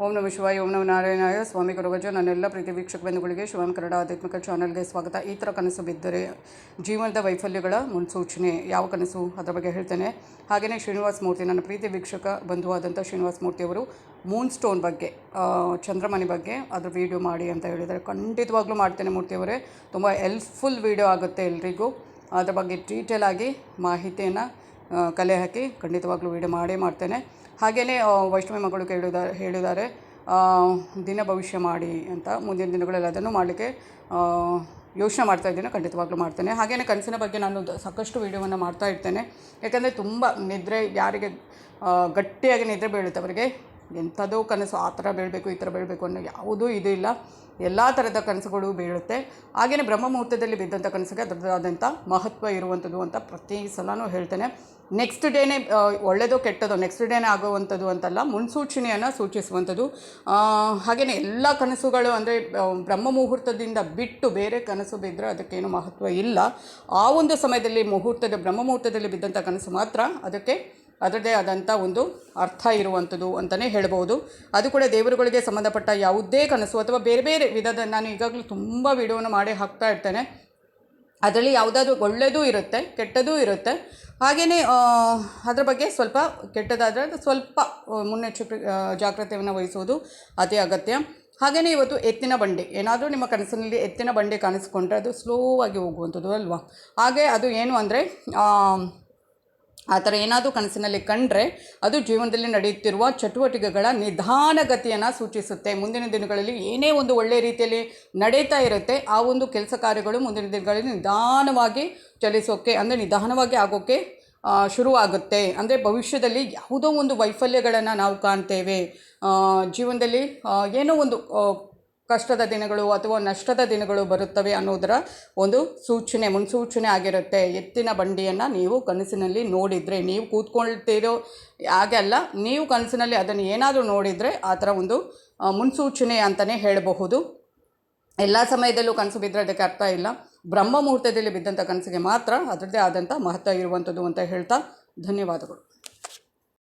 ಓಂ ನಮ ಶಿವಾಯ, ಓಂ ನಮ ನಾರಾಯಣಾಯ. ಸ್ವಾಮಿ ಗುರುಗಜ ನನ್ನೆಲ್ಲ ಪ್ರೀತಿ ವೀಕ್ಷಕ ಬಂಧುಗಳಿಗೆ ಶಿವನ್ ಕನ್ನಡ ಆಧ್ಯಾತ್ಮಿಕ ಚಾನಲ್ಗೆ ಸ್ವಾಗತ. ಈ ಥರ ಕನಸು ಬಿದ್ದರೆ ಜೀವನದ ವೈಫಲ್ಯಗಳ ಮುನ್ಸೂಚನೆ ಯಾವ ಕನಸು? ಅದರ ಬಗ್ಗೆ ಹೇಳ್ತೇನೆ. ಹಾಗೆಯೇ ಶ್ರೀನಿವಾಸ ಮೂರ್ತಿ, ನನ್ನ ಪ್ರೀತಿ ವೀಕ್ಷಕ ಬಂಧುವಾದಂಥ ಶ್ರೀನಿವಾಸ ಮೂರ್ತಿಯವರು ಮೂನ್ ಸ್ಟೋನ್ ಬಗ್ಗೆ ಚಂದ್ರಮಣಿ ಬಗ್ಗೆ ಅದ್ರ ವಿಡಿಯೋ ಮಾಡಿ ಅಂತ ಹೇಳಿದರೆ ಖಂಡಿತವಾಗ್ಲೂ ಮಾಡ್ತೇನೆ ಮೂರ್ತಿಯವರೇ ತುಂಬ ಹೆಲ್ಪ್ಫುಲ್ ವೀಡಿಯೋ ಆಗುತ್ತೆ ಎಲ್ರಿಗೂ. ಅದರ ಬಗ್ಗೆ ಡೀಟೇಲ್ ಆಗಿ ಮಾಹಿತಿಯನ್ನು ಕಲೆ ಹಾಕಿ ಖಂಡಿತವಾಗ್ಲೂ ವೀಡಿಯೋ ಮಾಡೇ ಮಾಡ್ತೇನೆ. ಹಾಗೆಯೇ ವೈಷ್ಣವಿ ಮಗಳು ಕೇಳಿದ, ಹೇಳಿದ್ದಾರೆ ದಿನ ಭವಿಷ್ಯ ಮಾಡಿ ಅಂತ. ಮುಂದಿನ ದಿನಗಳಲ್ಲಿ ಅದನ್ನು ಮಾಡಲಿಕ್ಕೆ ಯೋಚನೆ ಮಾಡ್ತಾ ಇದ್ದೇನೆ, ಖಂಡಿತವಾಗ್ಲೂ ಮಾಡ್ತೇನೆ. ಹಾಗೆಯೇ ಕನಸಿನ ಬಗ್ಗೆ ನಾನು ಸಾಕಷ್ಟು ವೀಡಿಯೋವನ್ನು ಮಾಡ್ತಾ ಇರ್ತೇನೆ. ಯಾಕೆಂದರೆ ತುಂಬ ನಿದ್ರೆ, ಯಾರಿಗೆ ಗಟ್ಟಿಯಾಗಿ ನಿದ್ರೆ ಬೀಳುತ್ತೆ ಅವರಿಗೆ. ಎಂಥದೋ ಕನಸು, ಆ ಥರ ಬೀಳಬೇಕು, ಈ ಥರ ಬೀಳಬೇಕು ಅನ್ನೋ ಯಾವುದೂ ಇದು ಇಲ್ಲ. ಎಲ್ಲ ಥರದ ಕನಸುಗಳು ಬೀಳುತ್ತೆ. ಹಾಗೆಯೇ ಬ್ರಹ್ಮ ಮುಹೂರ್ತದಲ್ಲಿ ಬಿದ್ದಂಥ ಕನಸಿಗೆ ಅದರದಾದಂಥ ಮಹತ್ವ ಇರುವಂಥದ್ದು ಅಂತ ಪ್ರತಿ ಸಲನೂ ಹೇಳ್ತೇನೆ. ನೆಕ್ಸ್ಟ್ ಡೇನೇ ಒಳ್ಳೆಯದೋ ಕೆಟ್ಟದೋ ನೆಕ್ಸ್ಟ್ ಡೇನೇ ಆಗುವಂಥದ್ದು ಅಂತಲ್ಲ, ಮುನ್ಸೂಚನೆಯನ್ನು ಸೂಚಿಸುವಂಥದ್ದು. ಹಾಗೆಯೇ ಎಲ್ಲ ಕನಸುಗಳು ಅಂದರೆ ಬ್ರಹ್ಮ ಮುಹೂರ್ತದಿಂದ ಬಿಟ್ಟು ಬೇರೆ ಕನಸು ಬಿದ್ದರೆ ಅದಕ್ಕೇನು ಮಹತ್ವ ಇಲ್ಲ. ಆ ಒಂದು ಸಮಯದಲ್ಲಿ ಮುಹೂರ್ತದ, ಬ್ರಹ್ಮ ಮುಹೂರ್ತದಲ್ಲಿ ಬಿದ್ದಂಥ ಕನಸು ಮಾತ್ರ ಅದಕ್ಕೆ ಅದರದೇ ಆದಂಥ ಒಂದು ಅರ್ಥ ಇರುವಂಥದ್ದು ಅಂತಲೇ ಹೇಳ್ಬೋದು ಅದು ಕೂಡ ದೇವರುಗಳಿಗೆ ಸಂಬಂಧಪಟ್ಟ ಯಾವುದೇ ಕನಸು ಅಥವಾ ಬೇರೆ ಬೇರೆ ವಿಧದ ನಾನು ಈಗಾಗಲೂ ತುಂಬ ವಿಡಿಯೋನ ಮಾಡಿ ಹಾಕ್ತಾ ಇರ್ತೇನೆ. ಅದರಲ್ಲಿ ಯಾವುದಾದ್ರೂ ಒಳ್ಳೆಯದೂ ಇರುತ್ತೆ, ಕೆಟ್ಟದೂ ಇರುತ್ತೆ. ಹಾಗೆಯೇ ಅದರ ಬಗ್ಗೆ ಸ್ವಲ್ಪ ಕೆಟ್ಟದಾದರೆ ಸ್ವಲ್ಪ ಮುನ್ನೆಚ್ಚರಿಕೆ ಜಾಗ್ರತೆಯನ್ನು ವಹಿಸುವುದು ಅತಿ ಅಗತ್ಯ. ಹಾಗೆಯೇ ಇವತ್ತು ಎತ್ತಿನ ಬಂಡಿ, ಏನಾದರೂ ನಿಮ್ಮ ಕನಸಿನಲ್ಲಿ ಎತ್ತಿನ ಬಂಡಿ ಕಾಣಿಸ್ಕೊಂಡ್ರೆ ಅದು ಸ್ಲೋ ಆಗಿ ಹೋಗುವಂಥದ್ದು ಅಲ್ವಾ? ಹಾಗೆ ಅದು ಏನು ಅಂದರೆ ಆ ಥರ ಏನಾದರೂ ಕನಸಿನಲ್ಲಿ ಕಂಡ್ರೆ ಅದು ಜೀವನದಲ್ಲಿ ನಡೆಯುತ್ತಿರುವ ಚಟುವಟಿಕೆಗಳ ನಿಧಾನಗತಿಯನ್ನು ಸೂಚಿಸುತ್ತೆ. ಮುಂದಿನ ದಿನಗಳಲ್ಲಿ ಏನೇ ಒಂದು ಒಳ್ಳೆಯ ರೀತಿಯಲ್ಲಿ ನಡೀತಾ ಇರುತ್ತೆ, ಆ ಒಂದು ಕೆಲಸ ಕಾರ್ಯಗಳು ಮುಂದಿನ ದಿನಗಳಲ್ಲಿ ನಿಧಾನವಾಗಿ ಚಲಿಸೋಕ್ಕೆ ಅಂದರೆ ನಿಧಾನವಾಗಿ ಆಗೋಕ್ಕೆ ಶುರುವಾಗುತ್ತೆ. ಅಂದರೆ ಭವಿಷ್ಯದಲ್ಲಿ ಯಾವುದೋ ಒಂದು ವೈಫಲ್ಯಗಳನ್ನು ನಾವು ಕಾಣ್ತೇವೆ. ಜೀವನದಲ್ಲಿ ಏನೋ ಒಂದು ಕಷ್ಟದ ದಿನಗಳು ಅಥವಾ ನಷ್ಟದ ದಿನಗಳು ಬರುತ್ತವೆ ಅನ್ನೋದರ ಒಂದು ಸೂಚನೆ, ಮುನ್ಸೂಚನೆ ಆಗಿರುತ್ತೆ. ಎತ್ತಿನ ಬಂಡಿಯನ್ನು ನೀವು ಕನಸಿನಲ್ಲಿ ನೋಡಿದರೆ, ನೀವು ಕೂತ್ಕೊಳ್ತಿರೋ ಹಾಗೆ ಅಲ್ಲ, ನೀವು ಕನಸಿನಲ್ಲಿ ಅದನ್ನು ಏನಾದರೂ ನೋಡಿದರೆ ಆ ಥರ ಒಂದು ಮುನ್ಸೂಚನೆ ಅಂತಲೇ ಹೇಳಬಹುದು. ಎಲ್ಲ ಸಮಯದಲ್ಲೂ ಕನಸು ಬಿದ್ದರೆ ಅದಕ್ಕೆ ಅರ್ಥ ಇಲ್ಲ. ಬ್ರಹ್ಮ ಮುಹೂರ್ತದಲ್ಲಿ ಬಿದ್ದಂಥ ಕನಸಿಗೆ ಮಾತ್ರ ಅದರದ್ದೇ ಆದಂಥ ಮಹತ್ವ ಇರುವಂಥದ್ದು ಅಂತ ಹೇಳ್ತಾ ಧನ್ಯವಾದಗಳು.